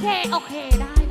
เค โอเคได้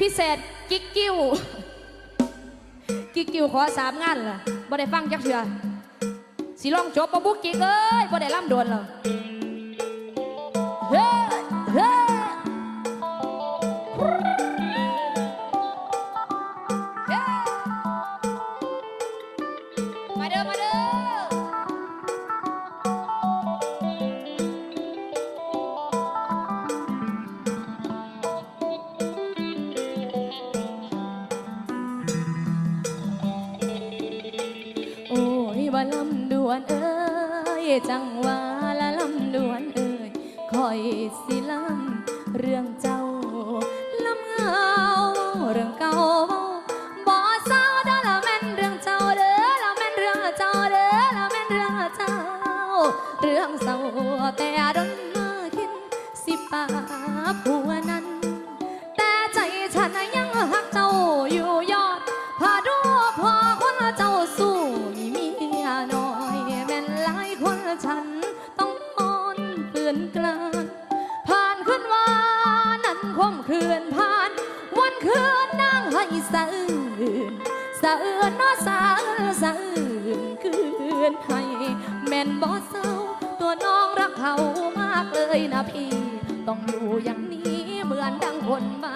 พิเศษกิ๊กกิ้วกิ๊กกิ้วขอสามงานล่ะบ่ได้ฟังจักเถื่อสีร้องจบปะบุกกิ๊กเอ้ยบ่ได้ล่ำโดนหรอ นเอ้ยจังว่าละลำดวนเอ้ยคอยสิลำเรื่องเจ้าลำเงาเรื่องเก่าบ่เศร้าเด้อละแม่นเรื่องเจ้าเด้อละแม่นเรื่องเจ้าเด้อละแม่นเรื่องเจ้า เรื่องเศร้าแต่ดนมาคินสิป่าผัวนั้น คืนนั่งให้สะอื้นสะอื้นนาะสะอื้นสะอื่นคืนให้แม่นบ่เศร้าตัวน้องรักเขามากเลยนะพี่ ต้องอยู่อย่างนี้เหมือนดังคนมา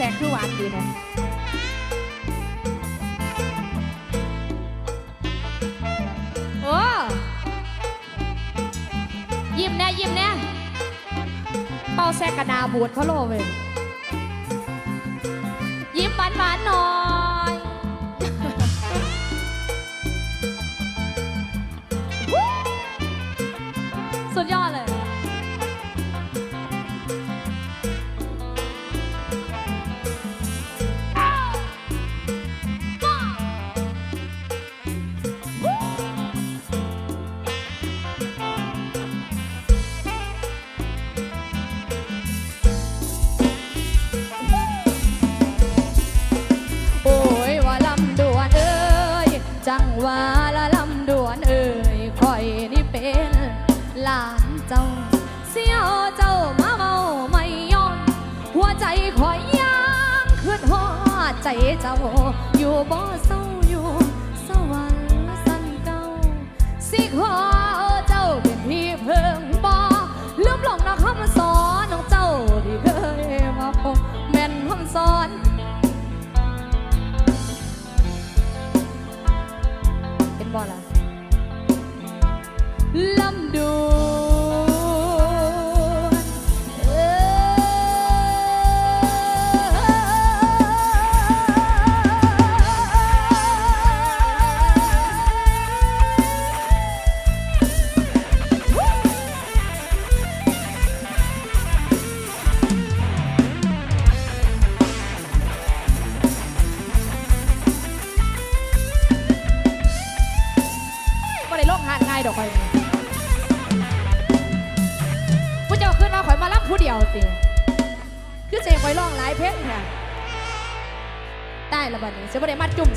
แสกคือหวานดีนะโอ้ยิ้มแน่ยิ้มแน่เป่าแซกกระดาบูดเขาโลเว้ยยิ้มหวานหวานๆหน่อยสุดยอดเลย ใจเจ้า อยู่บ่เศร้าอยู่สวรรค์สันเก่าสิขอ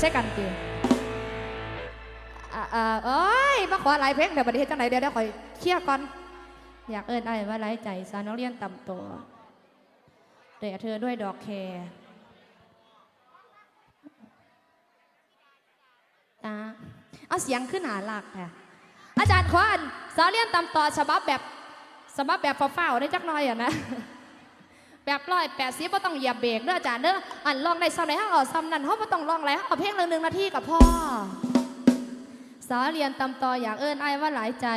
ใช่กันตีอ่าเอ้ยมาขอหลายเพลงเดี๋ยวประเทศจังไหนเดี๋ยวได้คอยเคลียร์ก่อน อยากเอิญไอ้ว่าไร้ใจซาวนักเรียนต่ำตัวเดี๋ยวเธอด้วยดอกแคร์ตาเอาเสียงขึ้นหาหลักค่ะ อาจารย์ควานสานเรียนต่ำต่อฉบับแบบฉบับแบบเฝ้าๆได้จักน้อยอะนะ แบบร้อยแปดสิบก็ต้องเหยียบเบรกเด้ออาจารย์เด้ออันลองในซ้ำไหนห้าเอกซ้ำนั้นเขาไม่ต้องลองไรเขาเอาเพลงหนึ่งหนึ่งนาทีกับพ่อ สาเรียนตำต่ออยากเอิ้นไอ้ายว่าหลายใจ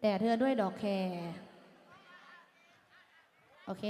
แต่เธอด้วยดอกแคร์โอเค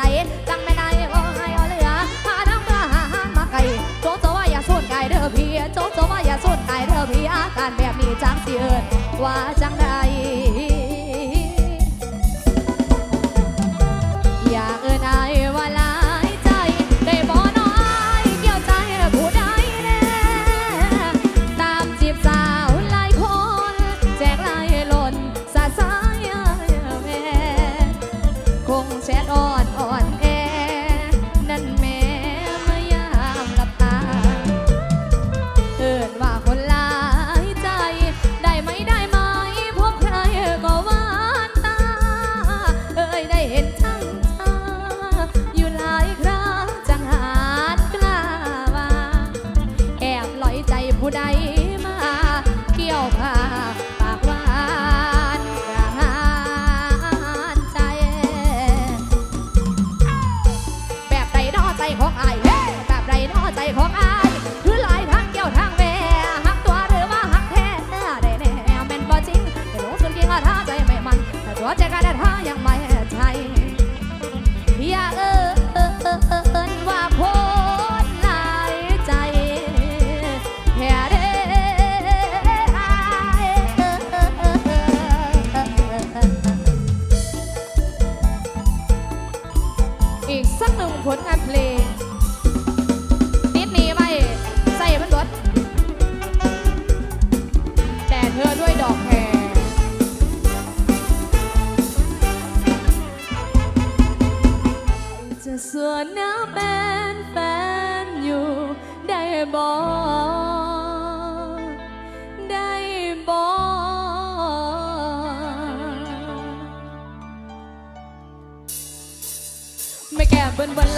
ใจจังไม่ได้ว่าให้เอาเหลือหาทางมื่อหาหามาไกลโจโจว่าอย่าสูดไก่เด้อพี่โจโจว่าอย่าสูดไก่เด้อพี่อาการแบบนี้จังสิเอิญว่าจังใด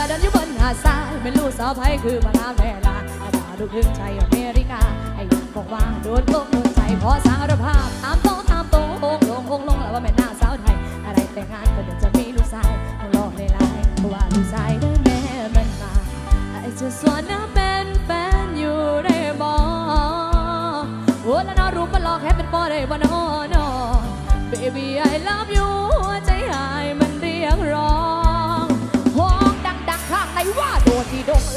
เบิ้นเบิ้นละดันอยู่บนหาดทรายไม่รู้สาวไผคือมาลาเวลาอาดาดูถึงใจอเมริกาไอ้ยังบอกว่าโดนโลกโดนใจขอสารภาพตามโตตามโตโองลงองลงแล้วว่าแม่น้าสาวไทย อะไรแต่งงานก็เดี๋ยวจะมีลูกชายต้องรอในไลน์เพราะว่าลูกชายได้แม่มันมาไอ้จะสวนนะเป็นแฟนอยู่ได้บอโอ้แล้วนอรู้มันหลอกแค่เป็นปอได้บ่นอนอ baby I love you ใจหาย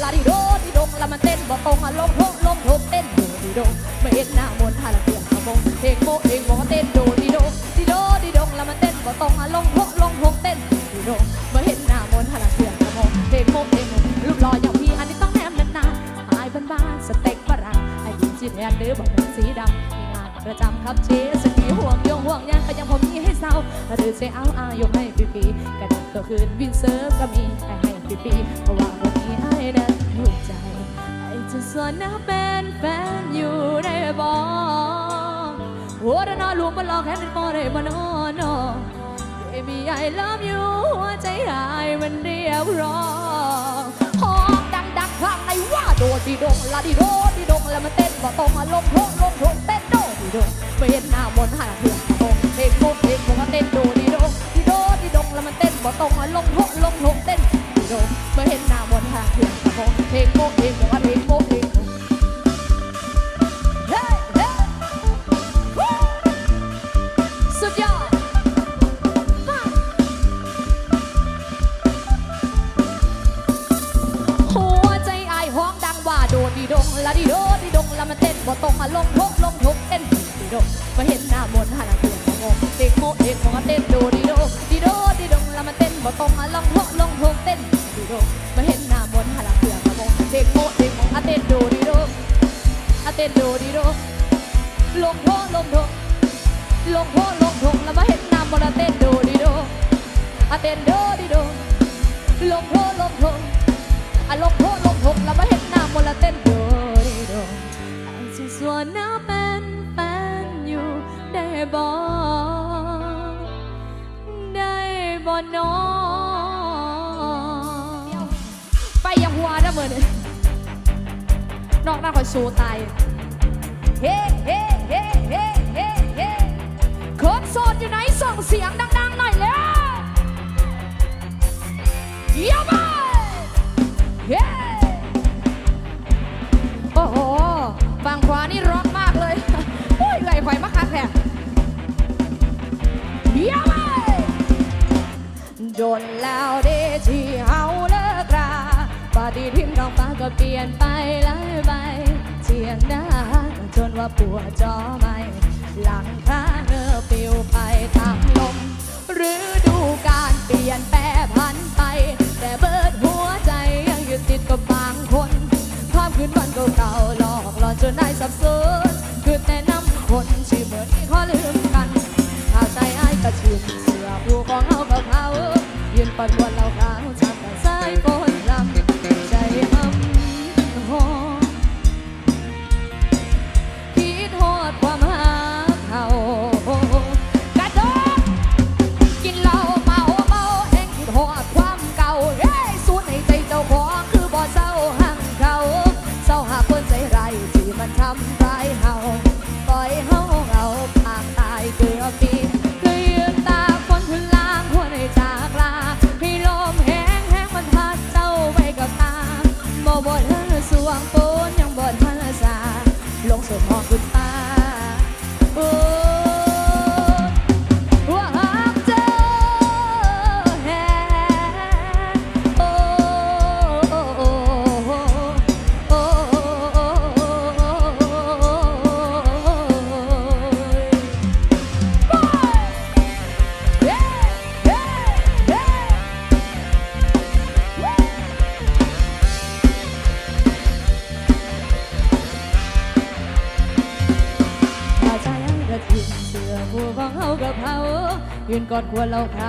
าดีโดดดีดงแล้วมันเต้นบ่ตรงอะลงทุกลงทุกเต้นโดดดีดงไม่เห็นหน้ามนต์ท่าละเปลี่ยนขมงเพลงโมเองบอกว่าเต้นโดดดีดดีโดดดีดงแล้วมันเต้นบ่ตรงอะลงทุกลงทุกเต้นดีดไม่เห็นหน้ามนต์ท่าละเปลี่ยนขมงเพลงโมเองรูปหล่ออย่างพี่อันนี้ต้องแนมนานๆสไตล์บ้านๆสเต็กฝรั่งไอ้ยินจีแทนหรือบอกเป็นสีดำมีงานประจำครับเชสกีห่วงยงห่วงยางก็ยังผมมีให้เศร้าหรือเซเอาอายกให้ฟรีๆกันตัวคืนวินเซิร์ฟก็มีให้ให้ฟรีๆเพราะว่า ส่วนนะเป็นแฟนอยู่ได้บอกหัวระนอลูกมันหลอกแค่เป็นพอได้บ่นอนอ Baby I love you หัวใจหายมันเรียกร้องห้องดังดังๆข้งในว่าโดดดีดงลาดีโดดีดงแล้วมันเต้นบ่ตรงอะลงโทษลงโทษเต้นโดดีดงไปเห็นหน้ามนต์หาเถื่อนตรงเพลงโคตรเพลงผมก็เต้นโดดีดงดีโดดีดงแล้วมันเต้นบ่ตรงอะลงโทษลงโทษเต้นดีดงไปเห็นหน้ามนต์หาเถื่อนตรงเพลงโคเพลงมก็เพลงโคตรเพลง ละดีโดดีดงละมันเต้นบ่ตรงอะลงทกลงทกเต้นดีดงมาเห็นหน้ามนต์หันเตือนงงเด็กโมเอกของเต้นโดดีโดดีโดดีดงละมันเต้นบ่ตรงอะลงทกลงทกเต้นดีดงมาเห็นหน้ามนต์หันเตือนงงเด็กโมเอกของเต้นโดดีโดอะเต้นโดดีโดลงทกลงทกลงทกลงทกแล้วมาเห็นหน้ามนต์อะเต้นโดดีโดอะเต้นโดดีโดลงทกลงทกอะลงโทษลงทกแล้วมาเห็นหน้ามนต์ละเต้นโดดีโดไอ้ที่ ส่วนน้าเป็นแฟนอยู่ได้บ่ได้บ่น้องไปยังหัวนะมือนี่นอกหน้าคอยสู้ตายเฮ้เฮ้เฮ้เฮ้เฮ้เฮ้คนโสดอยู่ไหนส่งเสียงดังๆหน่อยแล้วเยี่ยม ฝั่งขวานี่ร้อนมากเลยโอ้ยไหลไฟมาคักแท้เยี่ยมเลยโดนแล้วเดที่เฮาเลิกราปฏิทินท้องฟ้าก็เปลี่ยนไปหลายใบเสียงดังจนว่าปวดจอไม่หลังคาเนื้อปลิวไปตามลมฤดูการเปลี่ยนแปรพันไป แต่เบิดหัวใจยังยึดติดกับบางคนภาพคืนวันเก่าๆหลอกหลอน จนได้สับสน ยืนก